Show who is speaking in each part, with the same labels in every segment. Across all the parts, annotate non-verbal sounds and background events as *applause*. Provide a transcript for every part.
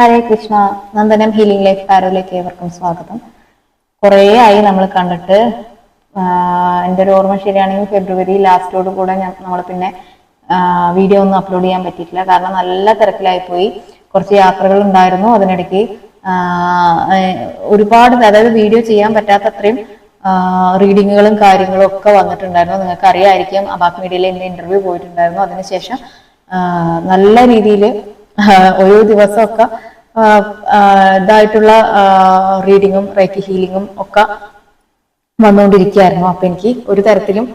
Speaker 1: ഹരേ Krishna Nandanam healing life പാരോയിലേക്ക് ഏവർക്കും സ്വാഗതം. കുറേ ആയി നമ്മൾ കണ്ടിട്ട് എന്റെ ഒരു ഓർമ്മ ശരിയാണെങ്കിൽ ഫെബ്രുവരി ലാസ്റ്റോട് കൂടെ നമ്മൾ പിന്നെ വീഡിയോ ഒന്നും അപ്ലോഡ് ചെയ്യാൻ പറ്റിയിട്ടില്ല. കാരണം നല്ല തിരക്കിലായി പോയി കുറച്ച് യാത്രകൾ ഉണ്ടായിരുന്നു. അതിനിടയ്ക്ക് ഒരുപാട് അതായത് വീഡിയോ ചെയ്യാൻ പറ്റാത്തത്രയും റീഡിങ്ങുകളും കാര്യങ്ങളും ഒക്കെ വന്നിട്ടുണ്ടായിരുന്നു. നിങ്ങൾക്ക് അറിയായിരിക്കും അബാക് മീഡിയയിൽ എന്റെ ഇന്റർവ്യൂ പോയിട്ടുണ്ടായിരുന്നു. അതിനുശേഷം നല്ല രീതിയിൽ *laughs* ഓരോ ദിവസമൊക്കെ ഇതായിട്ടുള്ള റീഡിങ്ങും റൈറ്റ് ഹീലിങ്ങും ഒക്കെ വന്നുകൊണ്ടിരിക്കുകയായിരുന്നു അപ്പൊ എനിക്ക് ഒരു തരത്തിലും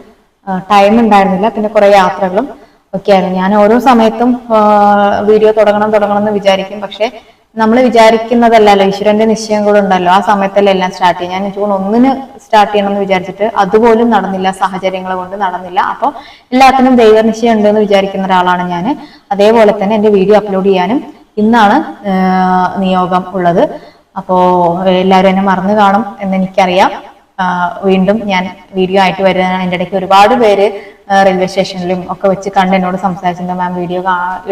Speaker 1: ടൈം ഉണ്ടായിരുന്നില്ല. പിന്നെ കുറെ യാത്രകളും ഒക്കെയായിരുന്നു. ഞാൻ ഓരോ സമയത്തും വീഡിയോ തുടങ്ങണം തുടങ്ങണം എന്ന് വിചാരിക്കും. പക്ഷെ നമ്മൾ വിചാരിക്കുന്നതല്ലല്ലോ ഈശ്വരന്റെ നിശ്ചയം കൂടെ ഉണ്ടല്ലോ ആ സമയത്തല്ലേ എല്ലാം സ്റ്റാർട്ട് ചെയ്യും ഞാൻ ജൂൺ ഒന്നിന് സ്റ്റാർട്ട് ചെയ്യണം എന്ന് വിചാരിച്ചിട്ട് അതുപോലും നടന്നില്ല സാഹചര്യങ്ങൾ കൊണ്ട് നടന്നില്ല. അപ്പോൾ എല്ലാത്തിനും ദൈവനിശ്ചയം ഉണ്ട് എന്ന് വിചാരിക്കുന്ന ഒരാളാണ് ഞാൻ അതേപോലെ തന്നെ എന്റെ വീഡിയോ അപ്ലോഡ് ചെയ്യാനും ഇന്നാണ് നിയോഗം ഉള്ളത്. അപ്പോ എല്ലാവരും എന്നെ മറന്നു കാണും എന്ന് എനിക്കറിയാം വീണ്ടും ഞാൻ വീഡിയോ ആയിട്ട് വരുന്നതാണ് എന്റെ ഇടയ്ക്ക് ഒരുപാട് പേര് റെയിൽവേ സ്റ്റേഷനിലും ഒക്കെ വെച്ച് കണ്ട് എന്നോട് സംസാരിച്ചിട്ടുണ്ട്. മാം വീഡിയോ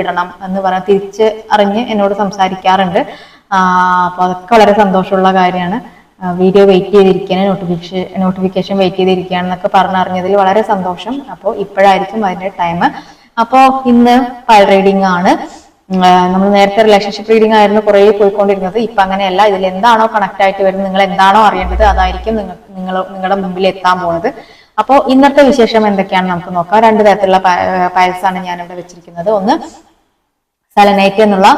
Speaker 1: ഇടണം എന്ന് പറഞ്ഞ് തിരിച്ച് അറിഞ്ഞ് എന്നോട് സംസാരിക്കാറുണ്ട്. അപ്പോൾ അതൊക്കെ വളരെ സന്തോഷമുള്ള കാര്യമാണ്. വീഡിയോ വെയിറ്റ് ചെയ്തിരിക്കുകയാണ് നോട്ടിഫിക്കേഷൻ നോട്ടിഫിക്കേഷൻ വെയിറ്റ് ചെയ്തിരിക്കുകയാണെന്നൊക്കെ പറഞ്ഞറിഞ്ഞതിൽ വളരെ സന്തോഷം. അപ്പോൾ ഇപ്പോഴായിരിക്കും അതിന്റെ ടൈം അപ്പോൾ ഇന്ന് ഫയൽ റീഡിംഗ് ആണ്. നമ്മൾ നേരത്തെ റിലേഷൻഷിപ്പ് റീഡിംഗ് ആയിരുന്നു കുറേ പോയിക്കൊണ്ടിരുന്നത്. ഇപ്പൊ അങ്ങനെയല്ല. ഇതിൽ എന്താണോ കണക്ട് ആയിട്ട് വരുന്നത് നിങ്ങൾ എന്താണോ അറിയേണ്ടത് അതായിരിക്കും നിങ്ങൾ നിങ്ങൾ നിങ്ങളുടെ മുമ്പിൽ എത്താൻ പോകുന്നത് അപ്പോൾ ഇന്നത്തെ വിശേഷം എന്തൊക്കെയാണ് നമുക്ക് നോക്കാം. രണ്ട് തരത്തിലുള്ള പയൽസാണ് ഞാൻ ഇവിടെ വെച്ചിരിക്കുന്നത്. ഒന്ന് സലനൈറ്റ് എന്നുള്ള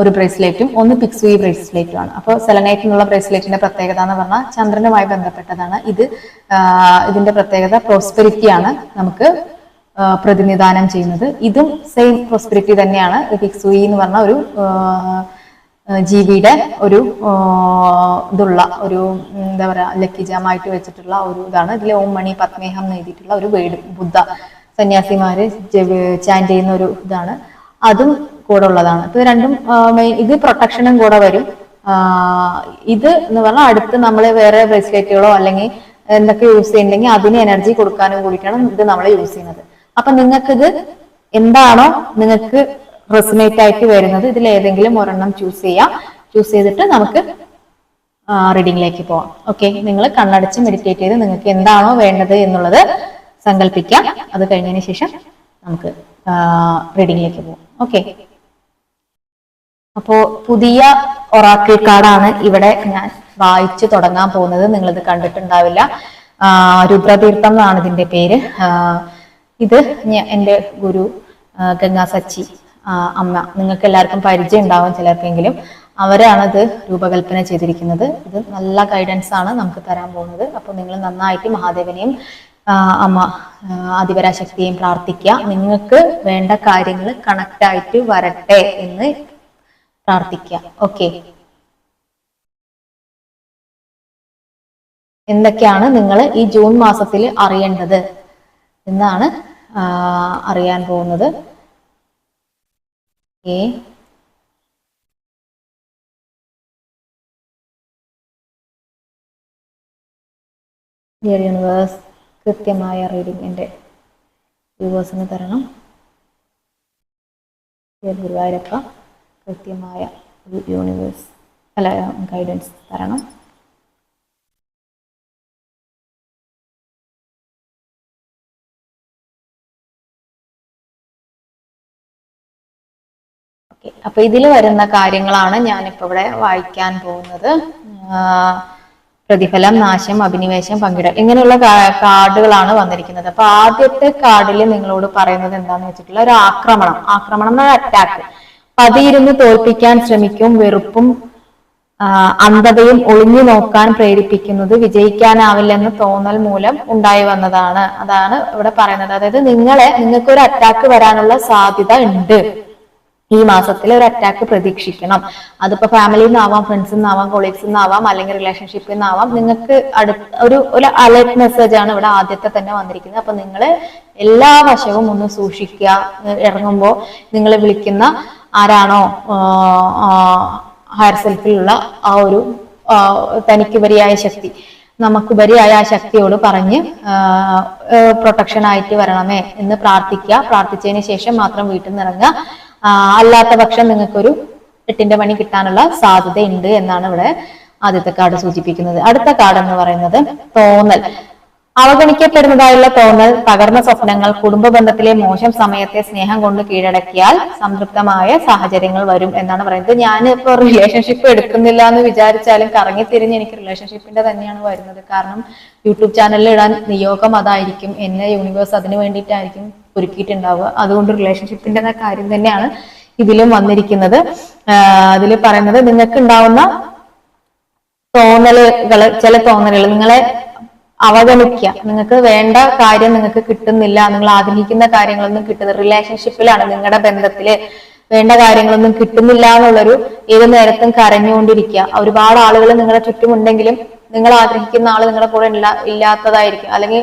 Speaker 1: ഒരു ബ്രേസ്ലെറ്റും ഒന്ന് പിക്സുയി ബ്രേസ്ലെറ്റും ആണ്. അപ്പോൾ സെലനൈറ്റ് എന്നുള്ള ബ്രേസ്ലെറ്റിന്റെ പ്രത്യേകത എന്ന് പറഞ്ഞാൽ ചന്ദ്രനുമായി ബന്ധപ്പെട്ടതാണ്. ഇത് ഇതിന്റെ പ്രത്യേകത പ്രോസ്പെരിറ്റി ആണ് നമുക്ക് പ്രതിനിധാനം ചെയ്യുന്നത്. ഇതും സെയിം പ്രോസ്പെരിറ്റി തന്നെയാണ്. പിക്സുയി എന്ന് പറഞ്ഞ ഒരു ജീവിയുടെ ഒരു ഇതുള്ള ഒരു എന്താ പറയാ ലക്കിജാമായിട്ട് വെച്ചിട്ടുള്ള ഒരു ഇതാണ്. ഇതിൽ ഓം മണി പത്മേഹം എഴുതിയിട്ടുള്ള ഒരു വേട് ബുദ്ധ സന്യാസിമാര് ചാൻഡ് ചെയ്യുന്ന ഒരു ഇതാണ്. അതും കൂടെ ഉള്ളതാണ് ഇത് രണ്ടും മെയിൻ ഇത് പ്രൊട്ടക്ഷനും കൂടെ വരും. ഇത് എന്ന് പറഞ്ഞാൽ അടുത്ത് നമ്മൾ വേറെ ബ്രേസ്ലെറ്റുകളോ അല്ലെങ്കിൽ എന്തൊക്കെ യൂസ് ചെയ്യുന്നുണ്ടെങ്കിൽ അതിന് എനർജി കൊടുക്കാനും കൂടിയിട്ടാണ് ഇത് നമ്മൾ യൂസ് ചെയ്യുന്നത്. അപ്പൊ നിങ്ങൾക്കിത് എന്താണോ നിങ്ങൾക്ക് റെസിനേറ്റ് ആയിട്ട് വരുന്നത് ഇതിൽ ഏതെങ്കിലും ഒരെണ്ണം ചൂസ് ചെയ്യാം. ചൂസ് ചെയ്തിട്ട് നമുക്ക് റീഡിങ്ങിലേക്ക് പോവാം. ഓക്കെ നിങ്ങൾ കണ്ണടച്ച് മെഡിറ്റേറ്റ് ചെയ്ത് നിങ്ങൾക്ക് എന്താണോ വേണ്ടത് എന്നുള്ളത് സങ്കല്പിക്കാം അത് കഴിഞ്ഞതിന് ശേഷം നമുക്ക് റീഡിങ്ങിലേക്ക് പോവാം. ഓക്കെ അപ്പോ പുതിയ ഒറാക്കിൾ കാർഡാണ് ഇവിടെ ഞാൻ വായിച്ചു തുടങ്ങാൻ പോകുന്നത്. നിങ്ങളിത് കണ്ടിട്ടുണ്ടാവില്ല. രുദ്രതീർത്ഥം എന്നാണ് ഇതിന്റെ പേര്. ഇത് എന്റെ ഗുരു ഗംഗാ സച്ചി അമ്മ. നിങ്ങൾക്ക് എല്ലാവർക്കും പരിചയം ഉണ്ടാവും ചിലർക്കെങ്കിലും. അവരാണ് ഇത് രൂപകൽപ്പന ചെയ്തിരിക്കുന്നത്. ഇത് നല്ല ഗൈഡൻസ് ആണ് നമുക്ക് തരാൻ പോകുന്നത്. അപ്പോൾ നിങ്ങൾ നന്നായിട്ട് മഹാദേവനെയും അമ്മ ആദിപരാശക്തിയെയും പ്രാർത്ഥിക്കുക. നിങ്ങൾക്ക് വേണ്ട കാര്യങ്ങൾ കണക്റ്റായിട്ട് വരട്ടെ എന്ന് പ്രാർത്ഥിക്കുക. ഓക്കെ എന്തൊക്കെയാണ് നിങ്ങൾ ഈ ജൂൺ മാസത്തിൽ അറിയേണ്ടത് എന്നാണ് അറിയാൻ പോകുന്നത്. ഡിയർ യൂണിവേഴ്സ് കൃത്യമായ റീഡിംഗ് എന്റെ വ്യൂവേഴ്സിന് തരണം. ഗുരുവായൂരപ്പ കൃത്യമായ ഒരു യൂണിവേഴ്സ് അല്ല ഗൈഡൻസ് തരണം. അപ്പൊ ഇതിൽ വരുന്ന കാര്യങ്ങളാണ് ഞാനിപ്പോ ഇവിടെ വായിക്കാൻ പോകുന്നത്. പ്രതിഫലം നാശം അഭിനിവേശം പങ്കിടൽ ഇങ്ങനെയുള്ള കാർഡുകളാണ് വന്നിരിക്കുന്നത്. അപ്പൊ ആദ്യത്തെ കാർഡിൽ നിങ്ങളോട് പറയുന്നത് എന്താന്ന് വെച്ചിട്ടുള്ള ഒരു ആക്രമണം. ആക്രമണം എന്നാൽ അറ്റാക്ക് പതിയിരുന്ന് തോൽപ്പിക്കാൻ ശ്രമിക്കും വെറുപ്പും അന്ധതയും ഒളിഞ്ഞു നോക്കാൻ പ്രേരിപ്പിക്കുന്നത് വിജയിക്കാനാവില്ലെന്ന് തോന്നൽ മൂലം ഉണ്ടായി വന്നതാണ്. അതാണ് ഇവിടെ പറയുന്നത്. അതായത് നിങ്ങളെ നിങ്ങൾക്ക് ഒരു അറ്റാക്ക് വരാനുള്ള സാധ്യത ഉണ്ട്. ഈ മാസത്തിൽ ഒരു അറ്റാക്ക് പ്രതീക്ഷിക്കണം. അതിപ്പോ ഫാമിലിയിൽ നിന്നാവാം ഫ്രണ്ട്സിൽ നിന്നാവാം കൊളീഗ്സിൽ നിന്നാവാം അല്ലെങ്കിൽ റിലേഷൻഷിപ്പിൽ നിന്നാവാം നിങ്ങൾക്ക് അടുത്ത ഒരു ഒരു അലേർട്ട് മെസ്സേജ് ആണ് ഇവിടെ ആദ്യത്തെ തന്നെ വന്നിരിക്കുന്നത്. അപ്പൊ നിങ്ങൾ എല്ലാ വശവും ഒന്ന് സൂക്ഷിക്കുക. ഇറങ്ങുമ്പോൾ നിങ്ങൾ വിളിക്കുന്ന ആരാണോ ഹയർ സെൽഫിലുള്ള ആ ഒരു തനിക്കുപരിയായ ശക്തി. നമുക്കുപരിയായ ആ ശക്തിയോട് പറഞ്ഞ് പ്രൊട്ടക്ഷൻ ആയിട്ട് വരണമേ എന്ന് പ്രാർത്ഥിക്കുക. പ്രാർത്ഥിച്ചതിന് ശേഷം മാത്രം വീട്ടിൽ നിന്ന് ഇറങ്ങുക. അല്ലാത്ത പക്ഷം നിങ്ങൾക്കൊരു എട്ടിന്റെ പണി കിട്ടാനുള്ള സാധ്യത ഉണ്ട് എന്നാണ് ഇവിടെ ആദ്യത്തെ കാർഡ് സൂചിപ്പിക്കുന്നത്. അടുത്ത കാർഡ് എന്ന് പറയുന്നത് തോന്നൽ. അവഗണിക്കപ്പെടുന്നതായുള്ള തോന്നൽ തകർന്ന സ്വപ്നങ്ങൾ കുടുംബ ബന്ധത്തിലെ മോശം സമയത്തെ സ്നേഹം കൊണ്ട് കീഴടക്കിയാൽ സംതൃപ്തമായ സാഹചര്യങ്ങൾ വരും എന്നാണ് പറയുന്നത്. ഞാൻ ഇപ്പൊ റിലേഷൻഷിപ്പ് എടുക്കുന്നില്ല എന്ന് വിചാരിച്ചാലും കറങ്ങി തിരിഞ്ഞ് എനിക്ക് റിലേഷൻഷിപ്പിന്റെ തന്നെയാണ് വരുന്നത്. കാരണം യൂട്യൂബ് ചാനലിൽ ഇടാൻ നിയോഗം അതായിരിക്കും. എന്നെ യൂണിവേഴ്സ് അതിന് വേണ്ടിയിട്ടായിരിക്കും ഒരുക്കിയിട്ടുണ്ടാവുക. അതുകൊണ്ട് റിലേഷൻഷിപ്പിന്റെ കാര്യം തന്നെയാണ് ഇതിലും വന്നിരിക്കുന്നത്. അതിൽ പറയുന്നത് നിങ്ങൾക്ക് ഉണ്ടാവുന്ന തോന്നലുകൾ ചില തോന്നലുകൾ നിങ്ങളെ അവഗണിക്കുക. നിങ്ങൾക്ക് വേണ്ട കാര്യം നിങ്ങൾക്ക് കിട്ടുന്നില്ല നിങ്ങൾ ആഗ്രഹിക്കുന്ന കാര്യങ്ങളൊന്നും കിട്ടുന്നില്ല റിലേഷൻഷിപ്പിലാണ് നിങ്ങളുടെ ബന്ധത്തിൽ വേണ്ട കാര്യങ്ങളൊന്നും കിട്ടുന്നില്ല എന്നുള്ളൊരു ഏത് നേരത്തും കരഞ്ഞുകൊണ്ടിരിക്കുക. ഒരുപാട് ആളുകൾ നിങ്ങളുടെ ചുറ്റുമുണ്ടെങ്കിലും നിങ്ങൾ ആഗ്രഹിക്കുന്ന ആൾ നിങ്ങളുടെ കൂടെ ഇല്ല ഇല്ലാത്തതായിരിക്കും. അല്ലെങ്കിൽ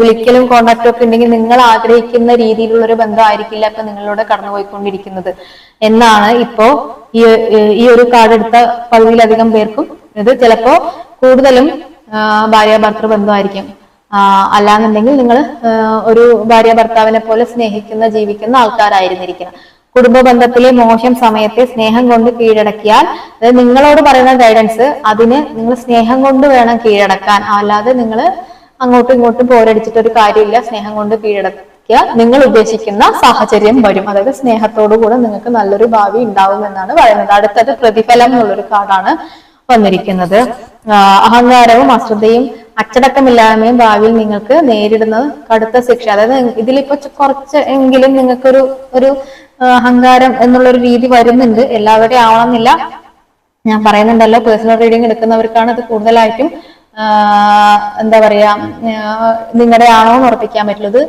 Speaker 1: വിളിക്കലും കോണ്ടാക്റ്റും ഒക്കെ ഉണ്ടെങ്കിൽ നിങ്ങൾ ആഗ്രഹിക്കുന്ന രീതിയിലുള്ള ഒരു ബന്ധമായിരിക്കില്ല ഇപ്പൊ നിങ്ങളിലൂടെ കടന്നുപോയിക്കൊണ്ടിരിക്കുന്നത്. എന്നാണ് ഇപ്പോ ഈ ഒരു കാർഡ് എടുത്ത പകുതിയിലധികം പേർക്കും ഇത് ചിലപ്പോ കൂടുതലും ഭാര്യ ഭർത്തൃ ബന്ധമായിരിക്കും. അല്ലാന്നുണ്ടെങ്കിൽ നിങ്ങൾ ഒരു ഭാര്യ ഭർത്താവിനെ പോലെ സ്നേഹിക്കുന്ന ജീവിക്കുന്ന ആൾക്കാരായിരുന്നിരിക്കണം. കുടുംബ ബന്ധത്തിലെ മോശം സമയത്തെ സ്നേഹം കൊണ്ട് കീഴടക്കിയാൽ അതായത് നിങ്ങളോട് പറയുന്ന ഗൈഡൻസ് അതിന് നിങ്ങൾ സ്നേഹം കൊണ്ട് വേണം കീഴടക്കാൻ. അല്ലാതെ നിങ്ങൾ അങ്ങോട്ടും ഇങ്ങോട്ടും പോരടിച്ചിട്ട് ഒരു കാര്യമില്ല. സ്നേഹം കൊണ്ട് കീഴടക്കുക നിങ്ങൾ ഉദ്ദേശിക്കുന്ന സാഹചര്യം വരും. അതായത് സ്നേഹത്തോടു കൂടെ നിങ്ങൾക്ക് നല്ലൊരു ഭാവി ഉണ്ടാവും എന്നാണ് പറയുന്നത്. അടുത്തത് പ്രതിഫലം എന്നുള്ളൊരു കാർഡാണ്. വന്നിരിക്കുന്നത്. അഹങ്കാരവും അശ്രദ്ധയും അച്ചടക്കമില്ലായ്മയും ഭാവിയിൽ നിങ്ങൾക്ക് നേരിടുന്ന കടുത്ത ശിക്ഷ. അതായത് ഇതിലിപ്പോ കുറച്ച് എങ്കിലും നിങ്ങൾക്കൊരു ഒരു അഹങ്കാരം എന്നുള്ള ഒരു രീതി വരുന്നുണ്ട്. എല്ലാവരുടെയും ആവണമെന്നില്ല. ഞാൻ പറയുന്നുണ്ടല്ലോ പേഴ്സണൽ റീഡിംഗ് എടുക്കുന്നവർക്കാണ് ഇത് കൂടുതലായിട്ടും എന്താ പറയാ നിങ്ങളുടെ ആണോ എന്ന് ഉറപ്പിക്കാൻ പറ്റുള്ളത്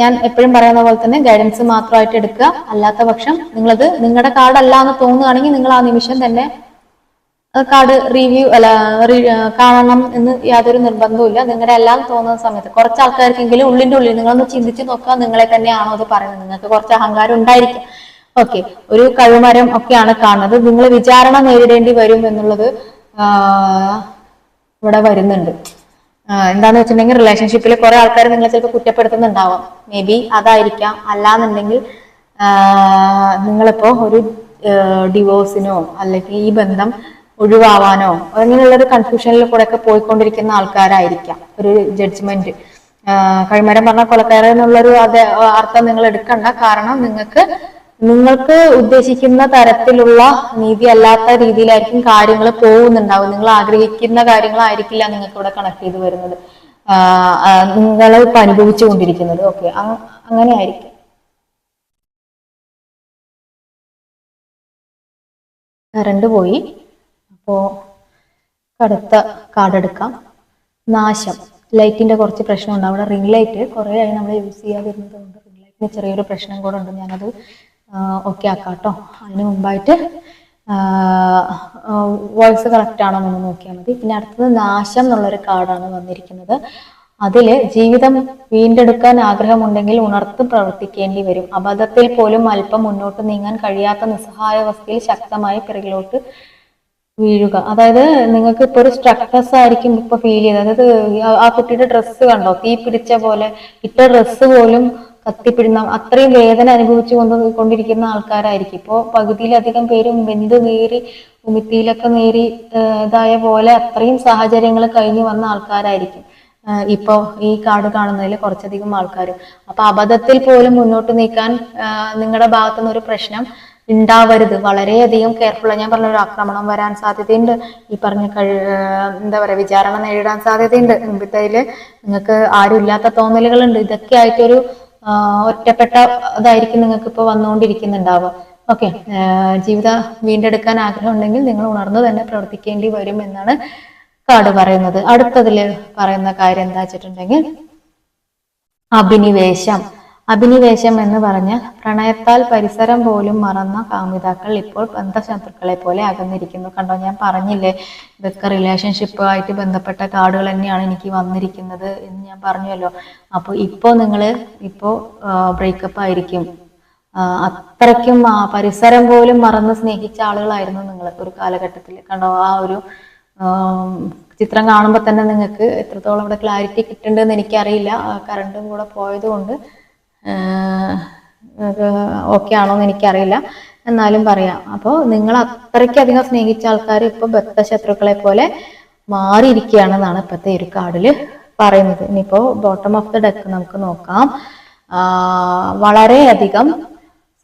Speaker 1: ഞാൻ എപ്പോഴും പറയുന്ന പോലെ തന്നെ ഗൈഡൻസ് മാത്രമായിട്ട് എടുക്കുക. അല്ലാത്ത പക്ഷം നിങ്ങളത് നിങ്ങളുടെ കാർഡ് അല്ല എന്ന് തോന്നുകയാണെങ്കിൽ നിങ്ങൾ ആ നിമിഷം തന്നെ കാർഡ് റിവ്യൂ അല്ല കാണണം എന്ന് യാതൊരു നിർബന്ധവുമില്ല നിങ്ങളുടെ എല്ലാം തോന്നുന്ന സമയത്ത്. കുറച്ച് ആൾക്കാർക്കെങ്കിലും ഉള്ളിന്റെ ഉള്ളിൽ നിങ്ങളൊന്ന് ചിന്തിച്ച് നോക്കുക. നിങ്ങളെ തന്നെയാണോ അത് പറയുന്നത്? നിങ്ങൾക്ക് കുറച്ച് അഹങ്കാരം ഉണ്ടായിരിക്കും. ഓക്കെ. ഒരു കഴിമരം ഒക്കെയാണ് കാണുന്നത്. നിങ്ങൾ വിചാരണ നേരിടേണ്ടി വരും എന്നുള്ളത് ഇവിടെ വരുന്നുണ്ട്. എന്താന്ന് വെച്ചിട്ടുണ്ടെങ്കിൽ റിലേഷൻഷിപ്പിൽ കുറെ ആൾക്കാർ നിങ്ങളെ ചിലപ്പോൾ കുറ്റപ്പെടുത്തുന്നുണ്ടാവാം. മേ ബി അതായിരിക്കാം. അല്ലാന്നുണ്ടെങ്കിൽ നിങ്ങളിപ്പോ ഒരു ഡിവോഴ്സിനോ അല്ലെങ്കിൽ ഈ ബന്ധം ഒഴിവാവാനോ അങ്ങനെയുള്ള ഒരു കൺഫ്യൂഷനിൽ കൂടെ ഒക്കെ പോയിക്കൊണ്ടിരിക്കുന്ന ആൾക്കാരായിരിക്കാം. ഒരു ജഡ്ജ്മെന്റ് കഴിമരം പറഞ്ഞ കൊലക്കാരൻ എന്നുള്ളൊരു അതേ അർത്ഥം നിങ്ങൾ എടുക്കണ്ട. കാരണം നിങ്ങൾക്ക് നിങ്ങൾക്ക് ഉദ്ദേശിക്കുന്ന തരത്തിലുള്ള നീതി അല്ലാത്ത രീതിയിലായിരിക്കും കാര്യങ്ങൾ പോകുന്നുണ്ടാവും നിങ്ങൾ ആഗ്രഹിക്കുന്ന കാര്യങ്ങളായിരിക്കില്ല നിങ്ങൾക്ക് ഇവിടെ കണക്ട് ചെയ്ത് വരുന്നത്. നിങ്ങൾ ഇപ്പൊ അനുഭവിച്ചു കൊണ്ടിരിക്കുന്നത്. ഓക്കെ അങ്ങനെ ആയിരിക്കും കറണ്ട് പോയി. അപ്പോ കടുത്ത കാർഡ് എടുക്കാം നാശം. ലൈറ്റിന്റെ കുറച്ച് പ്രശ്നം ഉണ്ട് അവിടെ റിംഗ് ലൈറ്റ് കുറേ ആയി നമ്മൾ യൂസ് ചെയ്യാതിരുന്നത് കൊണ്ട് റിംഗ് ലൈറ്റിന് ചെറിയൊരു പ്രശ്നം കൂടെ ഉണ്ട്. ഞാനത് ഓക്കെ ആക്കാം കേട്ടോ അതിന് മുമ്പായിട്ട് വോയിസ് കറക്റ്റ് ആണോ എന്ന് നോക്കിയാൽ മതി. പിന്നെ അടുത്തത് നാശം എന്നുള്ളൊരു കാർഡാണ് വന്നിരിക്കുന്നത്. അതിൽ ജീവിതം വീണ്ടെടുക്കാൻ ആഗ്രഹമുണ്ടെങ്കിൽ ഉണർത്ത് പ്രവർത്തിക്കേണ്ടി വരും. അബദ്ധത്തിൽ പോലും അല്പം മുന്നോട്ട് നീങ്ങാൻ കഴിയാത്ത നിസ്സഹായാവസ്ഥയിൽ ശക്തമായി പിറകിലോട്ട് വീഴുക. അതായത് നിങ്ങൾക്ക് ഇപ്പൊ ഒരു സ്ട്രക്നസ് ആയിരിക്കും ഇപ്പൊ ഫീൽ ചെയ്തത് അതായത് ആ- കുട്ടിയുടെ ഡ്രസ്സ് കണ്ടോ? തീ പിടിച്ച പോലെ ഇട്ട ഡ്രസ്സ് പോലും കത്തിപ്പിടുന്ന അത്രയും വേദന അനുഭവിച്ചു കൊണ്ട് കൊണ്ടിരിക്കുന്ന ആൾക്കാരായിരിക്കും. ഇപ്പോ പകുതിയിലധികം പേരും വെന്ത് നേറി ഉമിത്തിയിലൊക്കെ നേരി ഇതായ പോലെ അത്രയും സാഹചര്യങ്ങൾ കഴിഞ്ഞു വന്ന ആൾക്കാരായിരിക്കും. ഇപ്പൊ ഈ കാർഡ് കാണുന്നതിൽ കുറച്ചധികം ആൾക്കാർ അപ്പൊ അബദ്ധത്തിൽ പോലും മുന്നോട്ട് നീക്കാൻ നിങ്ങളുടെ ഭാഗത്തുനിന്ന് ഒരു പ്രശ്നം ഉണ്ടാവരുത് വളരെയധികം കെയർഫുൾ ഞാൻ പറഞ്ഞ ഒരു ആക്രമണം വരാൻ സാധ്യതയുണ്ട്. ഈ പറഞ്ഞ കഴി എന്താ പറയാ വിചാരണ നേരിടാൻ സാധ്യതയുണ്ട്. മുമ്പത്തേതിൽ നിങ്ങൾക്ക് ആരും ഇല്ലാത്ത തോന്നലുകളുണ്ട്. ഇതൊക്കെ ആയിട്ടൊരു ഒറ്റപ്പെട്ട ഇതായിരിക്കും നിങ്ങൾക്ക് ഇപ്പോൾ വന്നുകൊണ്ടിരിക്കുന്നുണ്ടാവുക. ഓക്കെ ജീവിതം വീണ്ടെടുക്കാൻ ആഗ്രഹം ഉണ്ടെങ്കിൽ നിങ്ങൾ ഉണർന്നു തന്നെ പ്രവർത്തിക്കേണ്ടി വരും എന്നാണ് കാർഡ് പറയുന്നത്. അടുത്തതിൽ പറയുന്ന കാര്യം എന്താ വെച്ചിട്ടുണ്ടെങ്കിൽ അഭിനിവേശം. അഭിനിവേശം എന്ന് പറഞ്ഞാൽ പ്രണയത്താൽ പരിസരം പോലും മറന്ന കാമിതാക്കൾ ഇപ്പോൾ ബന്ധശത്രുക്കളെ പോലെ അകന്നിരിക്കുന്നു. കണ്ടോ ഞാൻ പറഞ്ഞില്ലേ ഇതൊക്കെ റിലേഷൻഷിപ്പ് ആയിട്ട് ബന്ധപ്പെട്ട കാർഡുകൾ തന്നെയാണ് എനിക്ക് വന്നിരിക്കുന്നത് എന്ന് ഞാൻ പറഞ്ഞുവല്ലോ. അപ്പോൾ ഇപ്പോ നിങ്ങൾ ഇപ്പോ ബ്രേക്കപ്പ് ആയിരിക്കും. അത്രയ്ക്കും പരിസരം പോലും മറന്ന് സ്നേഹിച്ച ആളുകളായിരുന്നു നിങ്ങൾ ഒരു കാലഘട്ടത്തിൽ കണ്ടോ ആ ഒരു ചിത്രം കാണുമ്പോൾ തന്നെ നിങ്ങൾക്ക് എത്രത്തോളം ഇവിടെ ക്ലാരിറ്റി കിട്ടുന്നുണ്ടെന്ന് എനിക്കറിയില്ല. കറണ്ടും കൂടെ പോയത് കൊണ്ട് ഓക്കെ ആണോ എന്ന് എനിക്കറിയില്ല. എന്നാലും പറയാം. അപ്പോൾ നിങ്ങൾ അത്രയ്ക്കധികം സ്നേഹിച്ച ആൾക്കാർ ഇപ്പൊ ബദ്ധശത്രുക്കളെ പോലെ മാറിയിരിക്കുകയാണെന്നാണ് ഇപ്പോഴത്തെ ഒരു കാർഡിൽ പറയുന്നത്. ഇനിയിപ്പോ ബോട്ടം ഓഫ് ദ ഡെക്ക് നമുക്ക് നോക്കാം. വളരെ വളരെയധികം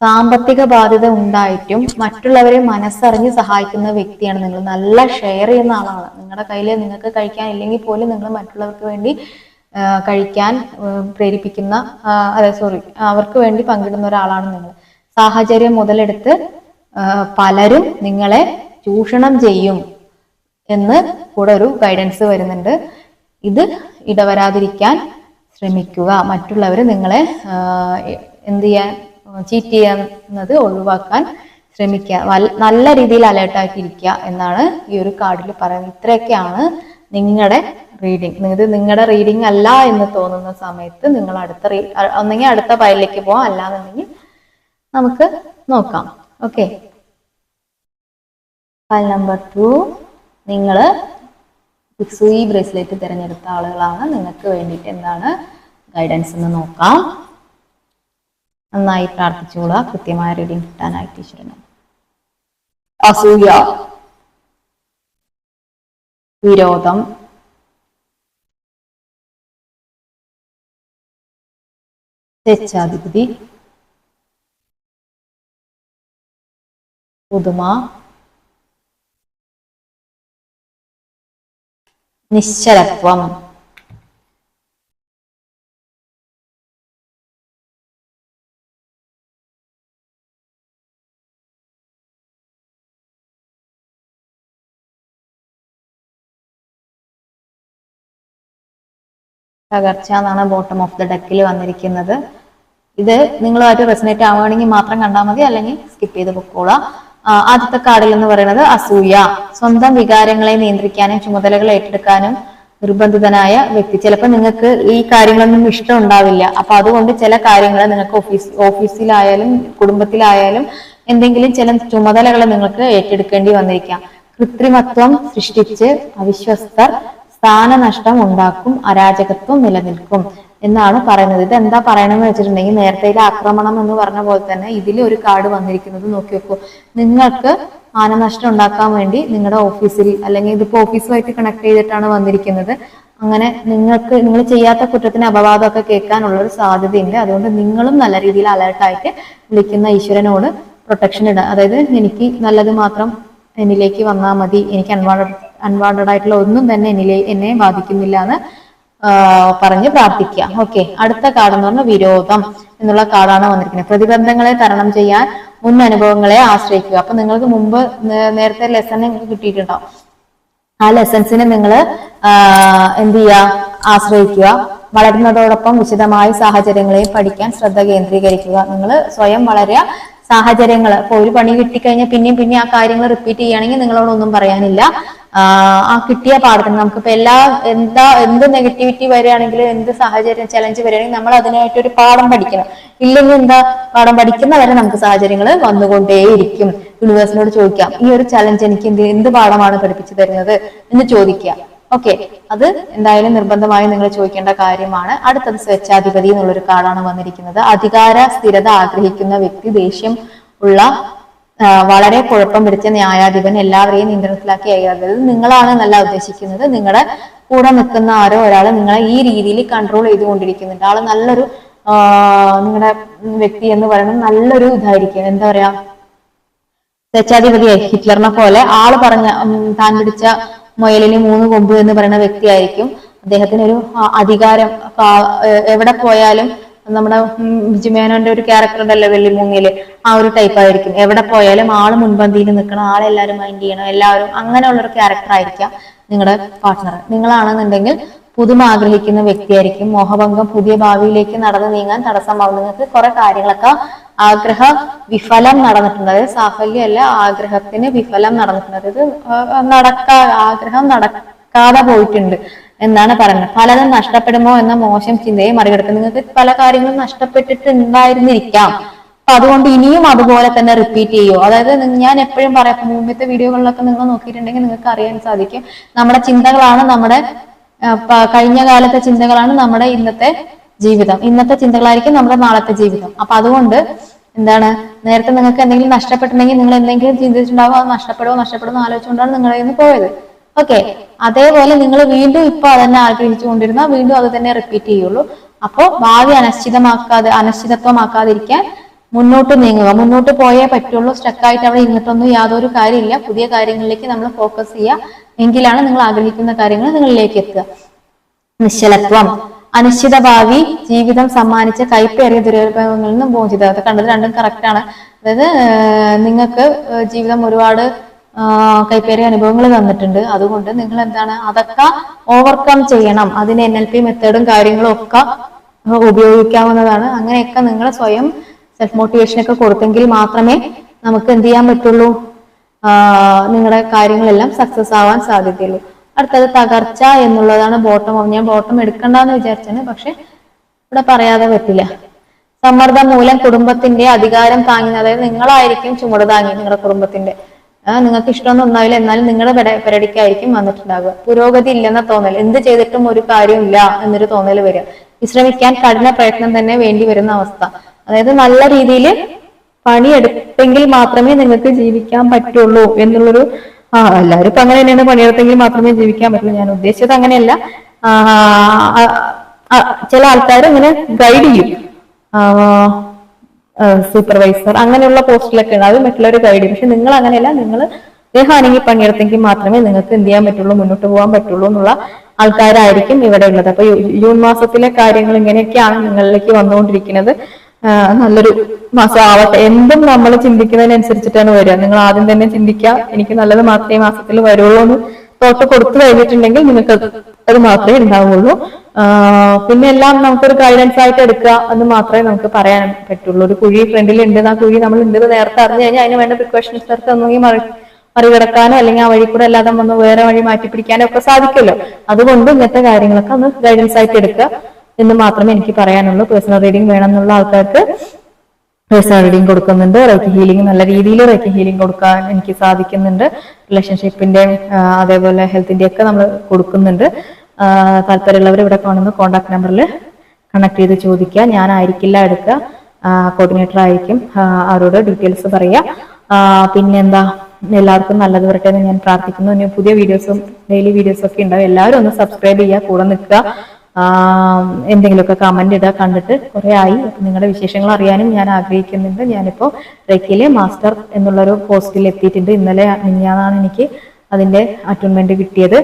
Speaker 1: സാമ്പത്തിക ബാധ്യത ഉണ്ടായിട്ടും മറ്റുള്ളവരെ മനസ്സറിഞ്ഞ് സഹായിക്കുന്ന വ്യക്തിയാണ് നിങ്ങൾ. നല്ല ഷെയർ ചെയ്യുന്ന ആളാണ്. നിങ്ങളുടെ കയ്യിൽ നിങ്ങൾക്ക് കഴിക്കാൻ ഇല്ലെങ്കിൽ പോലും നിങ്ങൾ മറ്റുള്ളവർക്ക് വേണ്ടി കഴിക്കാൻ പ്രേരിപ്പിക്കുന്ന അതെ സോറി അവർക്ക് വേണ്ടി പങ്കിടുന്ന ഒരാളാണ് നിങ്ങൾ. സാഹചര്യം മുതലെടുത്ത് പലരും നിങ്ങളെ ചൂഷണം ചെയ്യും എന്ന് കൂടെ ഒരു ഗൈഡൻസ് വരുന്നുണ്ട്. ഇത് ഇടവരാതിരിക്കാൻ ശ്രമിക്കുക. മറ്റുള്ളവർ നിങ്ങളെ എന്ത് ചെയ്യാൻ ചീറ്റ് ചെയ്യുന്നത് ഒഴിവാക്കാൻ ശ്രമിക്കുക. നല്ല രീതിയിൽ അലേർട്ടായിട്ടിരിക്കുക എന്നാണ് ഈ ഒരു കാർഡിൽ പറയുന്നത്. ഇത്രയൊക്കെയാണ് നിങ്ങളുടെ റീഡിങ് ഇത് നിങ്ങളുടെ റീഡിംഗ് അല്ല എന്ന് തോന്നുന്ന സമയത്ത് നിങ്ങൾ അടുത്ത റീ ഒന്നെങ്കിൽ അടുത്ത ഫയലിലേക്ക് പോവാം. അല്ലാന്നുണ്ടെങ്കിൽ നമുക്ക് നോക്കാം. ഓക്കെ ഫയൽ നമ്പർ ടു നിങ്ങൾ പിക്സുയി ബ്രേസ്ലെറ്റ് തിരഞ്ഞെടുത്ത ആളുകളാണ്. നിങ്ങൾക്ക് വേണ്ടിയിട്ട് എന്താണ് ഗൈഡൻസ് എന്ന് നോക്കാം. നന്നായി പ്രാർത്ഥിച്ചുകൊള്ളുക. കൃത്യമായ റീഡിംഗ് കിട്ടാനായിട്ട് ഈശ്വരനും അസൂയ. വിരോധം സ്വേച്ഛാധിപതി പുതുമ നിശ്ചലത്വം തകർച്ച എന്നാണ് ബോട്ടം ഓഫ് ദ ഡെക്കിൽ വന്നിരിക്കുന്നത്. ഇത് നിങ്ങളുമായിട്ട് റെസിനേറ്റ് ആവുകയാണെങ്കിൽ മാത്രം കണ്ടാൽ മതി അല്ലെങ്കിൽ സ്കിപ്പ് ചെയ്ത് പൊക്കോളാം ആദ്യത്തെ കാർഡിൽ എന്ന് പറയുന്നത് അസൂയ. സ്വന്തം വികാരങ്ങളെ നിയന്ത്രിക്കാനും ചുമതലകൾ ഏറ്റെടുക്കാനും നിർബന്ധിതനായ വ്യക്തി. ചിലപ്പോൾ നിങ്ങൾക്ക് ഈ കാര്യങ്ങളൊന്നും ഇഷ്ടം ഉണ്ടാവില്ല അപ്പൊ അതുകൊണ്ട് ചില കാര്യങ്ങൾ നിങ്ങൾക്ക് ഓഫീസ് ഓഫീസിലായാലും കുടുംബത്തിലായാലും എന്തെങ്കിലും ചില ചുമതലകൾ നിങ്ങൾക്ക് ഏറ്റെടുക്കേണ്ടി വന്നിരിക്കാം. കൃത്രിമത്വം സൃഷ്ടിച്ച് അവിശ്വസ്തർ സ്ഥാനനഷ്ടം ഉണ്ടാക്കും അരാജകത്വം നിലനിൽക്കും എന്നാണ് പറയുന്നത്. ഇത് എന്താ പറയണമെന്ന് വെച്ചിട്ടുണ്ടെങ്കിൽ നേരത്തെ ആക്രമണം എന്ന് പറഞ്ഞ പോലെ തന്നെ ഇതിൽ ഒരു കാർഡ് വന്നിരിക്കുന്നത് നോക്കി വെക്കൂ. നിങ്ങൾക്ക് മാനനഷ്ടം ഉണ്ടാക്കാൻ വേണ്ടി നിങ്ങളുടെ ഓഫീസിൽ അല്ലെങ്കിൽ ഇതിപ്പോ ഓഫീസുമായിട്ട് കണക്ട് ചെയ്തിട്ടാണ് വന്നിരിക്കുന്നത്. അങ്ങനെ നിങ്ങൾക്ക് നിങ്ങൾ ചെയ്യാത്ത കുറ്റത്തിന് അപവാദമൊക്കെ കേൾക്കാനുള്ള ഒരു സാധ്യതയുണ്ട്. അതുകൊണ്ട് നിങ്ങളും നല്ല രീതിയിൽ അലേർട്ടായിട്ട് വിളിക്കുന്ന ഈശ്വരനോട് പ്രൊട്ടക്ഷൻ ഇടുക അതായത് എനിക്ക് നല്ലത് മാത്രം എന്നിലേക്ക് വന്നാൽ മതി എനിക്ക് അൺവാണ്ടഡ് അൺവാണ്ടഡ് ആയിട്ടുള്ള ഒന്നും തന്നെ എന്നിലെ എന്നെ ബാധിക്കുന്നില്ല എന്ന് പറഞ്ഞ് പ്രാർത്ഥിക്കുക. ഓക്കെ അടുത്ത കാർഡ് എന്ന് പറഞ്ഞാൽ വിരോധം എന്നുള്ള കാർഡാണ് വന്നിരിക്കുന്നത്. പ്രതിബന്ധങ്ങളെ തരണം ചെയ്യാൻ മുൻ അനുഭവങ്ങളെ ആശ്രയിക്കുക. അപ്പൊ നിങ്ങൾക്ക് മുമ്പ് നേരത്തെ ലെസൺ കിട്ടിയിട്ടുണ്ടാവും. ആ ലെസൺസിനെ നിങ്ങൾ എന്ത് ചെയ്യുക? ആശ്രയിക്കുക. വളരുന്നതോടൊപ്പം വിശദമായ സാഹചര്യങ്ങളെയും പഠിക്കാൻ ശ്രദ്ധ കേന്ദ്രീകരിക്കുക. നിങ്ങൾ സ്വയം വളരുക. സാഹചര്യങ്ങൾ ഇപ്പൊ ഒരു പണി കിട്ടിക്കഴിഞ്ഞാൽ പിന്നെയും പിന്നെ ആ കാര്യങ്ങൾ റിപ്പീറ്റ് ചെയ്യുകയാണെങ്കിൽ നിങ്ങളോടൊന്നും പറയാനില്ല. ആ, കിട്ടിയ പാഠത്തിന് നമുക്കിപ്പോ എല്ലാ എന്താ എന്ത് നെഗറ്റിവിറ്റി വരികയാണെങ്കിലും എന്ത് സാഹചര്യം ചലഞ്ച് വരികയാണെങ്കിൽ നമ്മൾ അതിനായിട്ട് ഒരു പാഠം പഠിക്കണം. ഇല്ലെങ്കിൽ എന്താ പാഠം പഠിക്കുന്നവരെ നമുക്ക് സാഹചര്യങ്ങൾ വന്നുകൊണ്ടേയിരിക്കും. യൂണിവേഴ്സിനോട് ചോദിക്കാം ഈ ഒരു ചലഞ്ച് എനിക്ക് എന്ത് എന്ത് പാഠമാണ് പഠിപ്പിച്ചു തരുന്നത്? എന്ന് ചോദിക്കുക. ഓക്കെ അത് എന്തായാലും നിർബന്ധമായും നിങ്ങൾ ചോദിക്കേണ്ട കാര്യമാണ്. അടുത്തത് സ്വേച്ഛാധിപതി എന്നുള്ളൊരു കാർഡാണ് വന്നിരിക്കുന്നത്. അധികാര സ്ഥിരത ആഗ്രഹിക്കുന്ന വ്യക്തി ദേഷ്യം ഉള്ള വളരെ കുഴപ്പം പിടിച്ച ന്യായാധിപൻ എല്ലാവരെയും നിയന്ത്രണത്തിലാക്കി അതായത് നിങ്ങളാണ് നല്ല ഉദ്ദേശിക്കുന്നത്. നിങ്ങളുടെ കൂടെ നിൽക്കുന്ന ആരോ ഒരാൾ നിങ്ങളെ ഈ രീതിയിൽ കൺട്രോൾ ചെയ്തുകൊണ്ടിരിക്കുന്നുണ്ട്. ആൾ നല്ലൊരു നിങ്ങളുടെ വ്യക്തി എന്ന് പറയുന്നത് നല്ലൊരു ഇതായിരിക്കും. എന്താ പറയാ? സ്വേച്ഛാധിപതിയായി ഹിറ്റ്ലറിനെ പോലെ ആൾ പറഞ്ഞ താൻ പിടിച്ച മുയലിന് മൂന്ന് കൊമ്പ് എന്ന് പറയുന്ന വ്യക്തിയായിരിക്കും. അദ്ദേഹത്തിന് ഒരു അധികാരം എവിടെ പോയാലും നമ്മുടെ ജിമേനോന്റെ ഒരു ക്യാരക്ടർ ഉണ്ടല്ലോ വെള്ളിമൂങ്ങിയിൽ ആ ഒരു ടൈപ്പ് ആയിരിക്കും. എവിടെ പോയാലും ആൾ മുൻപന്തിയിൽ നിൽക്കണം ആളെല്ലാരും മൈൻഡ് ചെയ്യണം. എല്ലാവരും അങ്ങനെയുള്ള ഒരു ക്യാരക്ടർ ആയിരിക്കാം നിങ്ങളുടെ പാർട്ട്ണർ നിങ്ങളാണെന്നുണ്ടെങ്കിൽ പുതുമ ആഗ്രഹിക്കുന്ന വ്യക്തിയായിരിക്കും. മോഹഭംഗം പുതിയ ഭാവിയിലേക്ക് നടന്നു നീങ്ങാൻ തടസ്സമാവും. നിങ്ങൾക്ക് കുറെ കാര്യങ്ങളൊക്കെ ആഗ്രഹ വിഫലം നടന്നിട്ടുണ്ട്. അതായത് സാഫല്യമല്ല ആഗ്രഹത്തിന് വിഫലം നടന്നിട്ടുണ്ട്. അതായത് നടക്കാ ആഗ്രഹം നടക്കാതെ പോയിട്ടുണ്ട്. എന്നാണ് പറയുന്നത്. പലതും നഷ്ടപ്പെടുമോ എന്ന മോശം ചിന്തയെ മറികടക്കും നിങ്ങൾക്ക് പല കാര്യങ്ങളും നഷ്ടപ്പെട്ടിട്ടുണ്ടായിരുന്നിരിക്കാം. അപ്പൊ അതുകൊണ്ട് ഇനിയും അതുപോലെ തന്നെ റിപ്പീറ്റ് ചെയ്യൂ. അതായത് ഞാൻ എപ്പോഴും പറയാം മുമ്പത്തെ വീഡിയോകളിലൊക്കെ നിങ്ങൾ നോക്കിയിട്ടുണ്ടെങ്കിൽ നിങ്ങൾക്ക് അറിയാൻ സാധിക്കും. നമ്മുടെ ചിന്തകളാണ് നമ്മുടെ കഴിഞ്ഞ കാലത്തെ ചിന്തകളാണ് നമ്മുടെ ഇന്നത്തെ ജീവിതം. ഇന്നത്തെ ചിന്തകളായിരിക്കും നമ്മുടെ നാളത്തെ ജീവിതം. അപ്പൊ അതുകൊണ്ട് എന്താണ് നേരത്തെ നിങ്ങൾക്ക് എന്തെങ്കിലും നഷ്ടപ്പെട്ടിട്ടുണ്ടെങ്കിൽ നിങ്ങൾ എന്തെങ്കിലും ചിന്തിച്ചിട്ടുണ്ടാവും അത് നഷ്ടപ്പെടുമോ നഷ്ടപ്പെടുമോ ആലോചിച്ചുകൊണ്ടാണ് നിങ്ങളുടെ കയ്യിൽ നിന്ന് പോയത്. ഓക്കെ അതേപോലെ നിങ്ങൾ വീണ്ടും ഇപ്പൊ അതന്നെ ആഗ്രഹിച്ചുകൊണ്ടിരുന്ന വീണ്ടും അത് തന്നെ റിപ്പീറ്റ് ചെയ്യുള്ളൂ. അപ്പോൾ ഭാവി അനിശ്ചിതമാക്കാതെ അനിശ്ചിതത്വമാക്കാതിരിക്കാൻ മുന്നോട്ട് നീങ്ങുക. മുന്നോട്ട് പോയേ പറ്റുള്ളൂ. സ്റ്റക്കായിട്ട് അവിടെ ഇരുന്നിട്ടൊന്നും യാതൊരു കാര്യമില്ല. പുതിയ കാര്യങ്ങളിലേക്ക് നമ്മൾ ഫോക്കസ് ചെയ്യുക. എങ്കിലാണ് നിങ്ങൾ ആഗ്രഹിക്കുന്ന കാര്യങ്ങൾ നിങ്ങളിലേക്ക് എത്തുക. നിശ്ചലത്വം. അനിശ്ചിത ഭാവി ജീവിതം സമ്മാനിച്ച കൈപ്പേറിയ ദുരനുഭവങ്ങളിൽ നിന്നും മോചിത അത് കണ്ടത് രണ്ടും കറക്റ്റ് ആണ്. അതായത് നിങ്ങൾക്ക് ജീവിതം ഒരുപാട് കൈപ്പേറിയ അനുഭവങ്ങൾ തന്നിട്ടുണ്ട്. അതുകൊണ്ട് നിങ്ങൾ എന്താണ് അതൊക്കെ ഓവർകം ചെയ്യണം. അതിന് എൻ എൽ പി മെത്തേഡും കാര്യങ്ങളും ഒക്കെ ഉപയോഗിക്കാവുന്നതാണ്. അങ്ങനെയൊക്കെ നിങ്ങൾ സ്വയം സെൽഫ് മോട്ടിവേഷൻ ഒക്കെ കൊടുത്തെങ്കിൽ മാത്രമേ നമുക്ക് എന്ത് ചെയ്യാൻ പറ്റുള്ളൂ? നിങ്ങളുടെ കാര്യങ്ങളെല്ലാം സക്സസ് ആവാൻ സാധ്യതയുള്ളൂ. അടുത്തത് തകർച്ച എന്നുള്ളതാണ് ബോട്ടം ഞാൻ ബോട്ടം എടുക്കണ്ടെന്ന് വിചാരിച്ചാണ് പക്ഷെ ഇവിടെ പറയാതെ പറ്റില്ല. സമ്മർദ്ദം മൂലം കുടുംബത്തിന്റെ അധികാരം താങ്ങി അതായത് നിങ്ങളായിരിക്കും ചുമട് താങ്ങി നിങ്ങളുടെ കുടുംബത്തിന്റെ. നിങ്ങൾക്ക് ഇഷ്ടമൊന്നും ഉണ്ടാവില്ല. എന്നാലും നിങ്ങളുടെ പെര- പെരടിക്കായിരിക്കും വന്നിട്ടുണ്ടാവുക. പുരോഗതി ഇല്ലെന്ന തോന്നൽ. എന്ത് ചെയ്തിട്ടും ഒരു കാര്യമില്ല എന്നൊരു തോന്നൽ വരിക. വിശ്രമിക്കാൻ കഠിന പ്രയത്നം തന്നെ വേണ്ടി വരുന്ന അവസ്ഥ. അതായത് നല്ല രീതിയിൽ പണിയെടുത്തെങ്കിൽ മാത്രമേ നിങ്ങൾക്ക് ജീവിക്കാൻ പറ്റുള്ളൂ എന്നുള്ളൊരു ആ എല്ലാവരും ഇപ്പൊ അങ്ങനെ തന്നെയാണ് പണിയെടുത്തെങ്കിൽ മാത്രമേ ജീവിക്കാൻ പറ്റുള്ളൂ. ഞാൻ ഉദ്ദേശിച്ചത് അങ്ങനെയല്ല. ചില ആൾക്കാർ ഇങ്ങനെ ഗൈഡ് ചെയ്യും. സൂപ്പർവൈസർ അങ്ങനെയുള്ള പോസ്റ്റിലൊക്കെ ഉണ്ട് അത് മറ്റുള്ളവർ ഗൈഡ് ചെയ്യും. പക്ഷെ നിങ്ങൾ അങ്ങനെയല്ല നിങ്ങൾ ദേഹാണെങ്കിൽ പണിയെടുത്തെങ്കിൽ മാത്രമേ നിങ്ങൾക്ക് എന്ത് ചെയ്യാൻ പറ്റുള്ളൂ മുന്നോട്ട് പോകാൻ പറ്റുള്ളൂ എന്നുള്ള ആൾക്കാരായിരിക്കും ഇവിടെ ഉള്ളത്. അപ്പൊ ജൂൺ മാസത്തിലെ കാര്യങ്ങൾ ഇങ്ങനെയൊക്കെയാണ് നിങ്ങളിലേക്ക് വന്നുകൊണ്ടിരിക്കുന്നത്. നല്ലൊരു മാസം ആവട്ടെ. എന്തും നമ്മൾ ചിന്തിക്കുന്നതിനനുസരിച്ചിട്ടാണ് വരിക. നിങ്ങൾ ആദ്യം തന്നെ ചിന്തിക്കുക. എനിക്ക് നല്ലത് മാത്രമേ മാസത്തിൽ വരുള്ളൂ എന്ന് തോട്ട് കൊടുത്തു കഴിഞ്ഞിട്ടുണ്ടെങ്കിൽ നിങ്ങൾക്ക് അത് മാത്രമേ ഉണ്ടാവുള്ളൂ. പിന്നെ എല്ലാം നമുക്കൊരു ഗൈഡൻസ് ആയിട്ട് എടുക്കുക എന്ന് മാത്രമേ നമുക്ക് പറയാൻ പറ്റുള്ളൂ. ഒരു കുഴി ഫ്രണ്ടിൽ ഉണ്ട് ആ കുഴി നമ്മൾ ഉണ്ട് എന്ന് നേരത്തെ അറിഞ്ഞു കഴിഞ്ഞാൽ അതിന് വേണ്ട പ്രിക്കോഷൻസ് എടുത്ത് ഒന്നെങ്കിൽ മറി മറികടക്കാനോ അല്ലെങ്കിൽ ആ വഴി കൂടെ അല്ലാതെ വന്ന് വേറെ വഴി മാറ്റി പിടിക്കാനോ ഒക്കെ സാധിക്കുമല്ലോ. അതുകൊണ്ട് ഇങ്ങനത്തെ കാര്യങ്ങളൊക്കെ ഒന്ന് ഗൈഡൻസ് ആയിട്ട് എടുക്കുക എന്ന് മാത്രമേ എനിക്ക് പറയാനുള്ളൂ. പേഴ്സണൽ റീഡിംഗ് വേണമെന്നുള്ള ആൾക്കാർക്ക് പേഴ്സണൽ റീഡിംഗ് കൊടുക്കുന്നുണ്ട്. റൈക്ക് ഹീലിംഗ് നല്ല രീതിയിൽ റൈക്ക് ഹീലിംഗ് കൊടുക്കാൻ എനിക്ക് സാധിക്കുന്നുണ്ട്. റിലേഷൻഷിപ്പിന്റെയും അതേപോലെ ഹെൽത്തിന്റെയും ഒക്കെ നമ്മൾ കൊടുക്കുന്നുണ്ട്. താല്പര്യമുള്ളവർ ഇവിടെ കാണുന്ന കോൺടാക്ട് നമ്പറിൽ കണക്ട് ചെയ്ത് ചോദിക്കുക. ഞാനായിരിക്കില്ല എടുക്കുക. കോർഡിനേറ്റർ ആയിരിക്കും. അവരോട് ഡീറ്റെയിൽസ് പറയുക പിന്നെ പിന്നെന്താ? എല്ലാവർക്കും നല്ലത് വരട്ടെ എന്ന് ഞാൻ പ്രാർത്ഥിക്കുന്നു. ഇനി പുതിയ വീഡിയോസും ഡെയിലി വീഡിയോസും ഒക്കെ ഉണ്ടാവും. എല്ലാവരും ഒന്ന് സബ്സ്ക്രൈബ് ചെയ്യുക കൂടെ നിൽക്കുക. എന്തെങ്കിലുമൊക്കെ കമന്റ് ഇടുക കണ്ടിട്ട് കുറെ ആയി. നിങ്ങളുടെ വിശേഷങ്ങൾ അറിയാനും ഞാൻ ആഗ്രഹിക്കുന്നുണ്ട്. ഞാനിപ്പോൾ റെക്കിലെ മാസ്റ്റർ എന്നുള്ളൊരു പോസ്റ്റിൽ എത്തിയിട്ടുണ്ട്. ഇന്നലെ മിഞ്ഞാന്നാണ് എനിക്ക് അതിന്റെ അറ്റോൺമെന്റ് കിട്ടിയത്.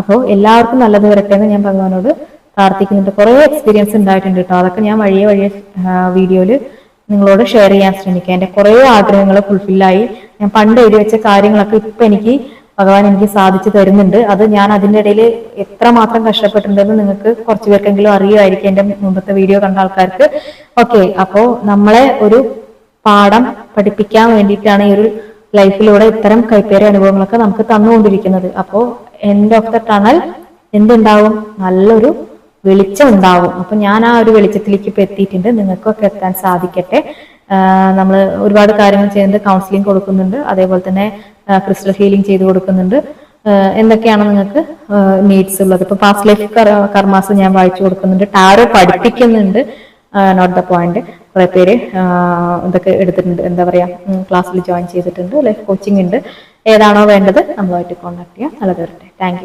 Speaker 1: അപ്പോൾ എല്ലാവർക്കും നല്ലത് വരട്ടെ എന്ന് ഞാൻ ഭഗവാനോട് പ്രാർത്ഥിക്കുന്നുണ്ട്. കുറെ എക്സ്പീരിയൻസ് ഉണ്ടായിട്ടുണ്ട് കേട്ടോ അതൊക്കെ ഞാൻ വഴിയെ വഴിയെ വീഡിയോയിൽ നിങ്ങളോട് ഷെയർ ചെയ്യാൻ ശ്രമിക്കാം. എന്റെ കുറെ ആഗ്രഹങ്ങൾ ഫുൾഫില്ലായി ഞാൻ പണ്ട് എഴുതി വെച്ച കാര്യങ്ങളൊക്കെ ഇപ്പൊ എനിക്ക് ഭഗവാൻ എനിക്ക് സാധിച്ചു തരുന്നുണ്ട്. അത് ഞാൻ അതിന്റെ ഇടയിൽ എത്രമാത്രം കഷ്ടപ്പെട്ടിട്ടുണ്ടെന്ന് നിങ്ങൾക്ക് കുറച്ചു പേർക്കെങ്കിലും അറിയുമായിരിക്കും എന്റെ മുമ്പത്തെ വീഡിയോ കണ്ട ആൾക്കാർക്ക്. ഓക്കെ അപ്പോൾ നമ്മളെ ഒരു പാഠം പഠിപ്പിക്കാൻ വേണ്ടിയിട്ടാണ് ഈ ഒരു ലൈഫിലൂടെ ഇത്തരം കൈപ്പേറിയ അനുഭവങ്ങളൊക്കെ നമുക്ക് തന്നുകൊണ്ടിരിക്കുന്നത്. അപ്പോ എൻഡ് ഓഫ് ദ ടണൽ എന്തുണ്ടാവും? നല്ലൊരു വെളിച്ചം ഉണ്ടാവും. അപ്പൊ ഞാൻ ആ ഒരു വെളിച്ചത്തിലേക്ക് ഇപ്പൊ എത്തിയിട്ടുണ്ട്. നിങ്ങൾക്കൊക്കെ എത്താൻ സാധിക്കട്ടെ. നമ്മൾ ഒരുപാട് കാര്യങ്ങൾ ചെയ്യുന്നുണ്ട്. കൗൺസിലിംഗ് കൊടുക്കുന്നുണ്ട്. അതേപോലെ തന്നെ ക്രിസ്റ്റൽ ഹീലിംഗ് ചെയ്ത് കൊടുക്കുന്നുണ്ട്. എന്തൊക്കെയാണ് നിങ്ങൾക്ക് നീഡ്സ് ഉള്ളത്? ഇപ്പൊ പാസ്റ്റ് ലൈഫ് കർമാസ് ഞാൻ വായിച്ചു കൊടുക്കുന്നുണ്ട്. ടാരോ പഠിപ്പിക്കുന്നുണ്ട്. നോട്ട് ദ പോയിന്റ് കുറെ പേര് ഇതൊക്കെ എടുത്തിട്ടുണ്ട്. എന്താ പറയാ? ക്ലാസ്സിൽ ജോയിൻ ചെയ്തിട്ടുണ്ട്. ലൈഫ് കോച്ചിങ് ഉണ്ട്. ഏതാണോ വേണ്ടത് നമ്മളുമായിട്ട് കോൺടാക്ട് ചെയ്യാം. നല്ലത് വരട്ടെ. താങ്ക്